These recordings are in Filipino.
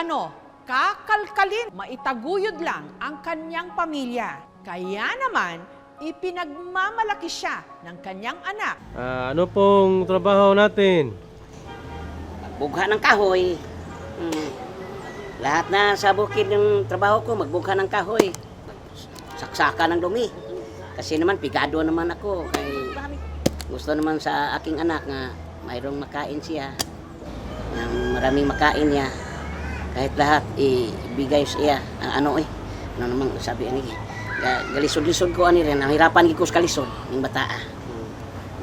ano, kakalkalin, maitaguyod lang ang kanyang pamilya. Kaya naman, ipinagmamalaki siya ng kanyang anak. Ah, ano pong trabaho natin? Bugha ng kahoy. Hmm. Lahat na sa bukid ng trabaho ko, magbugha ng kahoy. Saksaka ng dumi. Kasi naman, pigado naman ako. Kay gusto naman sa aking anak nga mayroong makain siya. Ng maraming makain niya. Kahit lahat, ibigay siya. Ang ano eh. Ano namang sabi ani Ga- Galisod-lisod ko ani rin. Ang hirapan ko sa kalisod ng bata. Hmm.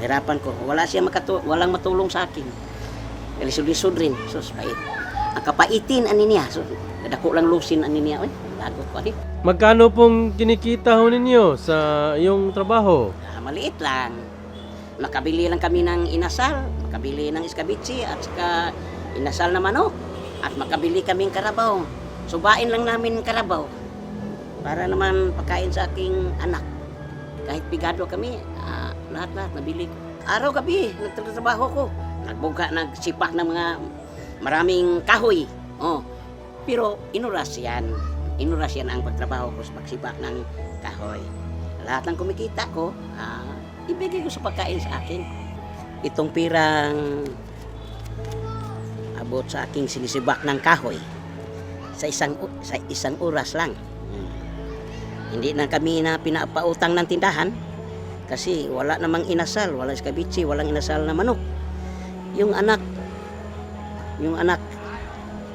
Hirapan ko. Wala siya makatu walang matulong sa akin. Galisod-lisod rin. Sus, pait. Ang kapaitin ani niya. So, dako lang lusin ani niya. Uy, lagot ko ani. Magkano pong kinikita ho ninyo sa iyong trabaho? Ah, maliit lang. Makabili lang kami ng inasal, makabili ng iskabitsi at saka inasal na manok. At makabili kaming karabaw. Subain lang namin karabaw. Para naman pagkain sa aking anak. Kahit pigado kami, ah, lahat-lahat nabili ko. Araw-gabi, nagtatrabaho ko. Nagbuga, nagsipak ng mga maraming kahoy. Oh. Pero inuras yan. Inuras yan ang pagtrabaho ko sa pagsipak ng kahoy. Lahat ng kumikita ko, ah, ibigay ko sa pagkain sa akin. Itong pirang abot sa aking sinisibak ng kahoy sa isang sa isang oras lang. Hmm. Hindi na kami na pinapautang ng tindahan kasi wala namang inasal, wala skabitsi, walang inasal na manok. Yung anak, yung anak,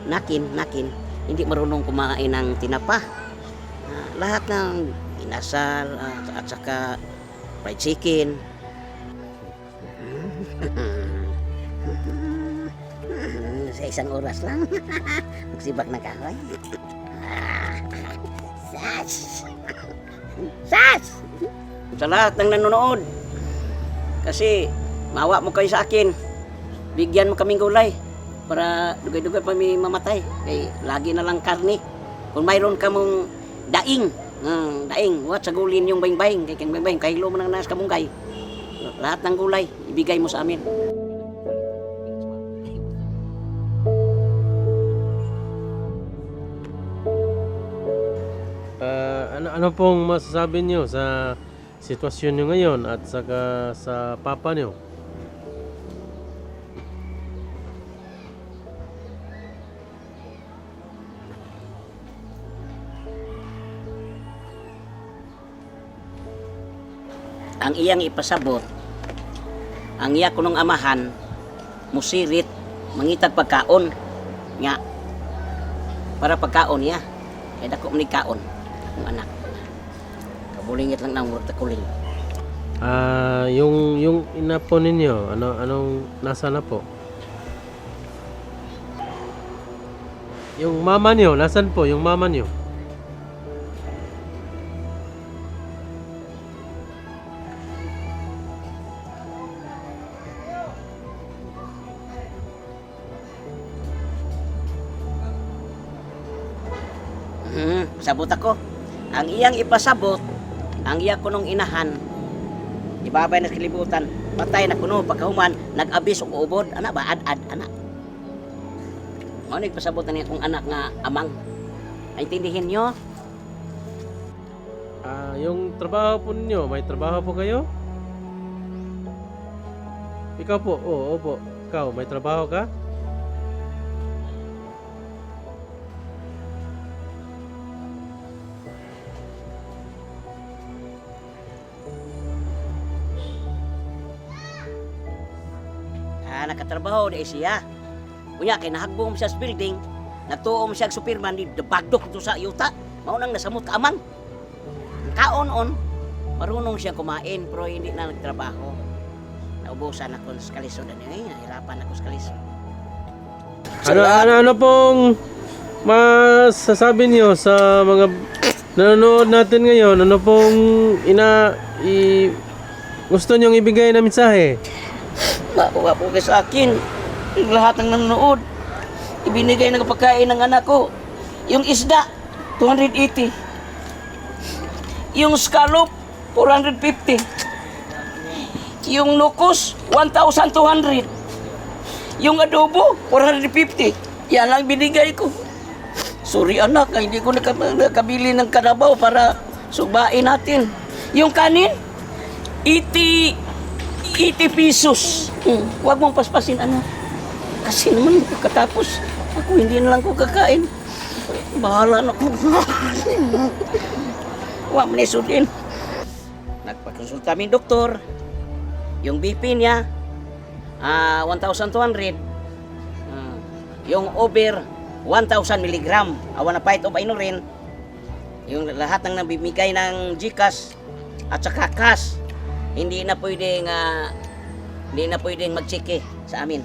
nakin, nakin, hindi marunong kumain ng tinapa. Ah, lahat ng inasal ah, at saka fried chicken. Sa isang oras lang. Magsibak na kahoy. Ah, Sas! Sas! Sa lahat ng nanonood. Kasi mawa mo kayo sa akin. Bigyan mo kaming gulay para dugay-dugay pa may mamatay. Kay lagi na lang karne. Kung mayroon ka mong daing, ah, daing, what sa gulin yung baing-baing, kay baing-baing, kahilo mo nang nas kamunggay. Lahat ng gulay, ibigay mo sa amin. Ano, pong masasabi niyo sa sitwasyon niyo ngayon at saka sa papa niyo? ang iyang ipasabot ang iya kunong amahan musirit mangitag pagkaon nga para pagkaon niya kaya dako ni kaon ang anak kabulingit lang nang murta kuling Ah, yung yung ina po ninyo, ano anong nasa na po? Yung mama niyo, nasan po yung mama niyo? Hmm, sabot ako. Ang iyang ipasabot, ang iya kunong inahan, ibabay na sa kalibutan, patay na kuno pagkahuman, nag-abis o ubod, ana ba, ad-ad, ana. Ano ipasabot na niya kung anak nga amang. Naintindihin nyo? Ah, yung trabaho po ninyo, may trabaho po kayo? Ikaw po, oo, opo. Ikaw, may trabaho ka? Ah, nakatrabaho di siya. Kunya kay nahagbong siya sa building, natuom siya superman di dabagdok to sa yuta. Mao nang nasamot ka amang. Kaon-on, marunong siya kumain pero hindi na nagtrabaho. Naubusan ako sa kalisod ani, nahirapan ako sa kalisod. Ano, ano, ano pong masasabi niyo sa mga nanonood natin ngayon? Ano pong ina i, gusto niyong ibigay na mensahe? Makuha po kayo sa akin. Lahat ng nanonood. Ibinigay ng pagkain ng anak ko. Yung isda, 280. Yung scallop, 450. Yung lukos, 1,200. Yung adobo, 450. Yan lang binigay ko. Sorry anak, hindi ko naka- nakabili ng kanabaw para subain natin. Yung kanin, 80, 80 pesos. Hmm, huwag mong paspasin anak. Kasi naman katapos, ako hindi na lang ko kakain. Bahala na ko. Huwag mo nisudin. Nagpakonsulta kami doktor. Yung BP niya, ah 1,200. Ah, yung over 1,000 milligram. Awan na fight of inurin. Yung lahat ng nabibigay ng GCash at saka cash, hindi na pwedeng ah, hindi na pwedeng magchike sa amin.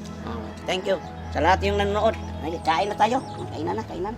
Thank you. Sa lahat yung nanonood. Kain na tayo. Kain na na, kain na.